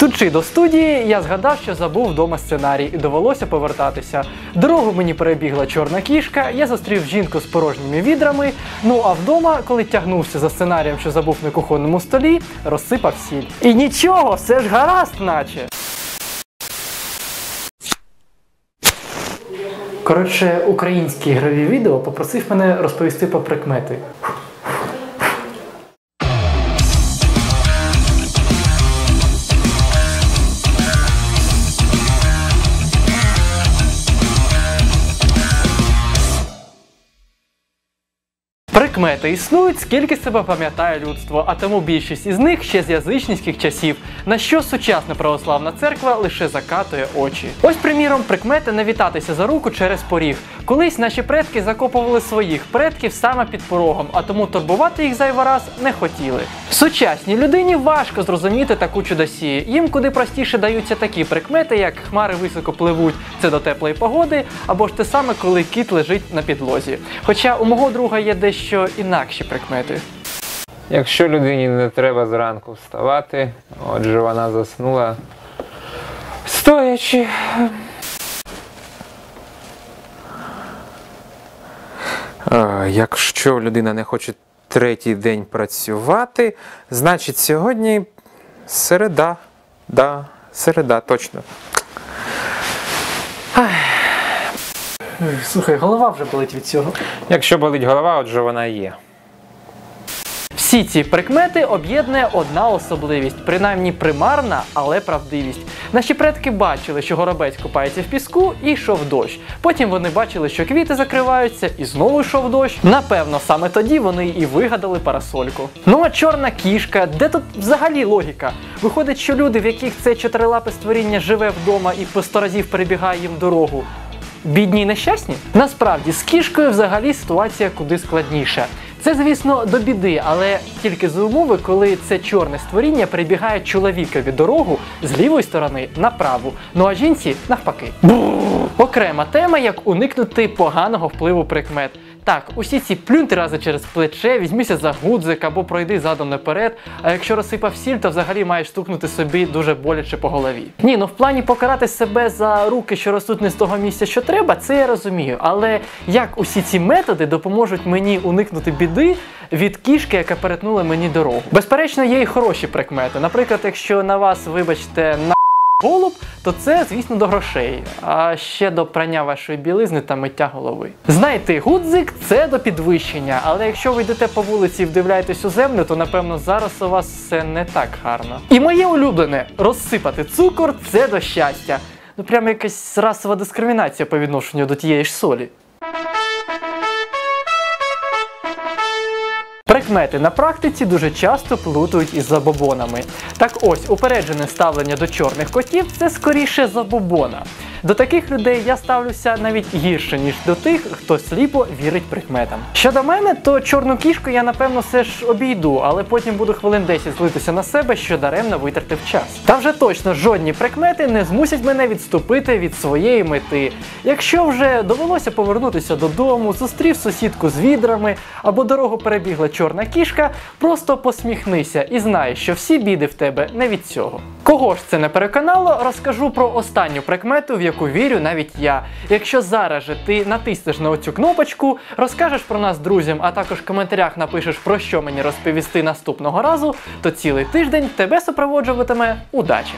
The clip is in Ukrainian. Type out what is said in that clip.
Йдучи до студії, я згадав, що забув вдома сценарій і довелося повертатися. Дорогу мені перебігла чорна кішка, я зустрів жінку з порожніми відрами. Ну а вдома, коли тягнувся за сценарієм, що забув на кухонному столі, розсипав сіль. І нічого, все ж гаразд, наче. Коротше, українські ігрові відео попросив мене розповісти про прикмети. Прикмети існують, скільки себе пам'ятає людство, а тому більшість із них ще з язичницьких часів, на що сучасна православна церква лише закатує очі. Ось, приміром, прикмети не вітатися за руку через поріг. Колись наші предки закопували своїх предків саме під порогом, а тому турбувати їх зайвий раз не хотіли. Сучасній людині важко зрозуміти таку чудосію. Їм куди простіше даються такі прикмети, як хмари високо пливуть, це до теплої погоди, або ж те саме, коли кіт лежить на підлозі. Хоча у мого друга є дещо інакші прикмети. Якщо людині не треба зранку вставати, отже вона заснула стоячи. Якщо людина не хоче третій день працювати, значить сьогодні середа. Да, середа, точно. Слухай, голова вже болить від цього. Якщо болить голова, отже вона є. Всі ці прикмети об'єднує одна особливість, принаймні примарна, але правдивість. Наші предки бачили, що горобець купається в піску і йшов дощ. Потім вони бачили, що квіти закриваються, і знову йшов дощ. Напевно, саме тоді вони і вигадали парасольку. Ну а чорна кішка, де тут взагалі логіка? Виходить, що люди, в яких це чотирилапе створіння живе вдома і по сто разів перебігає їм дорогу, Бідні й нещасні? Насправді з кішкою взагалі ситуація куди складніша. Це, звісно, до біди, але тільки за умови, коли це чорне створіння прибігає чоловікові дорогу з лівої сторони на праву, ну а жінці навпаки. Окрема тема, як уникнути поганого впливу прикмет. Так, усі ці плюньте рази через плече, візьмися за гудзик або пройди задом наперед. А якщо розсипав сіль, то взагалі маєш стукнути собі дуже боляче по голові. Ні, ну в плані покарати себе за руки, що ростуть не з того місця, що треба, це я розумію. Але як усі ці методи допоможуть мені уникнути біди від кішки, яка перетнула мені дорогу? Безперечно, є і хороші прикмети. Наприклад, якщо на вас, вибачте, на голуб, то це, звісно, до грошей, а ще до прання вашої білизни та миття голови. Знайти гудзик це до підвищення, але якщо ви йдете по вулиці і вдивляєтесь у землю, то напевно зараз у вас все не так гарно. І моє улюблене розсипати цукор це до щастя. Ну прямо якась расова дискримінація по відношенню до тієї ж солі. Прикмети на практиці дуже часто плутають із забобонами. Так ось, упереджене ставлення до чорних котів це скоріше забобона. До таких людей я ставлюся навіть гірше, ніж до тих, хто сліпо вірить прикметам. Щодо мене, то чорну кішку я напевно все ж обійду, але потім буду хвилин 10 злитися на себе, що даремно витратив час. Та вже точно жодні прикмети не змусять мене відступити від своєї мети. Якщо вже довелося повернутися додому, зустрів сусідку з відрами або дорогу перебігла чорна кішка, просто посміхнися і знай, що всі біди в тебе не від цього. Кого ж це не переконало, розкажу про останню прикмету, в яку вірю навіть я. Якщо зараз же ти натиснеш на оцю кнопочку, розкажеш про нас друзям, а також в коментарях напишеш про що мені розповісти наступного разу, то цілий тиждень тебе супроводжуватиме удача.